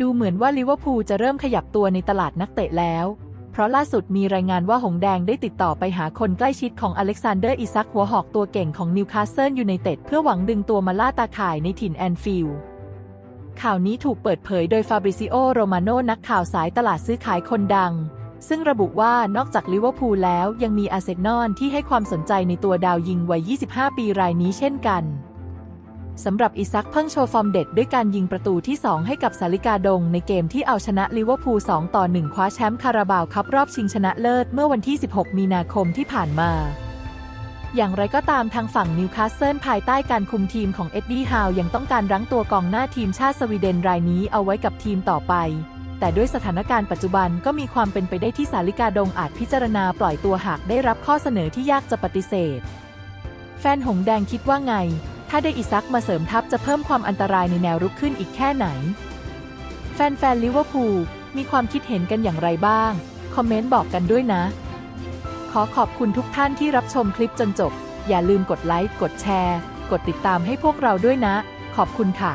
ดูเหมือนว่าลิเวอร์พูลจะเริ่มขยับตัวในตลาดนักเตะแล้ว เพราะล่าสุดมีรายงานว่าหงแดงได้ติดต่อไปหาคนใกล้ชิดของอเล็กซานเดอร์อิซักหัวหอกตัวเก่งของนิวคาสเซิลยูไนเต็ดเพื่อหวังดึงตัวมาล่าตาข่ายในถิ่นแอนฟิลด์ข่าวนี้ถูกเปิดเผยโดยฟาบริซิโอ โรมาโนนักข่าวสายตลาดซื้อขายคนดัง ซึ่งระบุว่านอกจากลิเวอร์พูลแล้วยังมีอาร์เซนอลที่ให้ความสนใจในตัวดาวยิงวัย 25 ปีรายนี้เช่นกัน สำหรับอิซักเพิ่งโชว์ฟอร์มเด็ดด้วยการยิงประตูที่ 2 ให้กับสาลิกาดงในเกมที่เอาชนะลิเวอร์พูล 2 ต่อ 1 คว้าแชมป์คาราบาวคัพรอบชิงชนะเลิศเมื่อวันที่ 16 มีนาคมที่ผ่านมา อย่างไรก็ตามทางฝั่งนิวคาสเซิลภายใต้การคุมทีมของเอ็ดดี้ฮาวยังต้องการรั้งตัวกองหน้าทีมชาติสวีเดนรายนี้เอาไว้กับทีมต่อไป แต่ด้วยสถานการณ์ปัจจุบันก็มีความเป็นไปได้ที่สาลิกาดงอาจพิจารณาปล่อยตัวหากได้รับข้อเสนอที่ยากจะปฏิเสธ แฟนหงแดงคิดว่าไง ถ้าได้อิซักมาเสริมทัพจะเพิ่มความอันตรายในแนวรุกขึ้นอีกแค่ไหน แฟนๆลิเวอร์พูลมีความคิดเห็นกันอย่างไรบ้าง คอมเมนต์บอกกันด้วยนะ ขอขอบคุณทุกท่านที่รับชมคลิปจนจบ อย่าลืมกดไลค์ กดแชร์ กดติดตามให้พวกเราด้วยนะ ขอบคุณค่ะ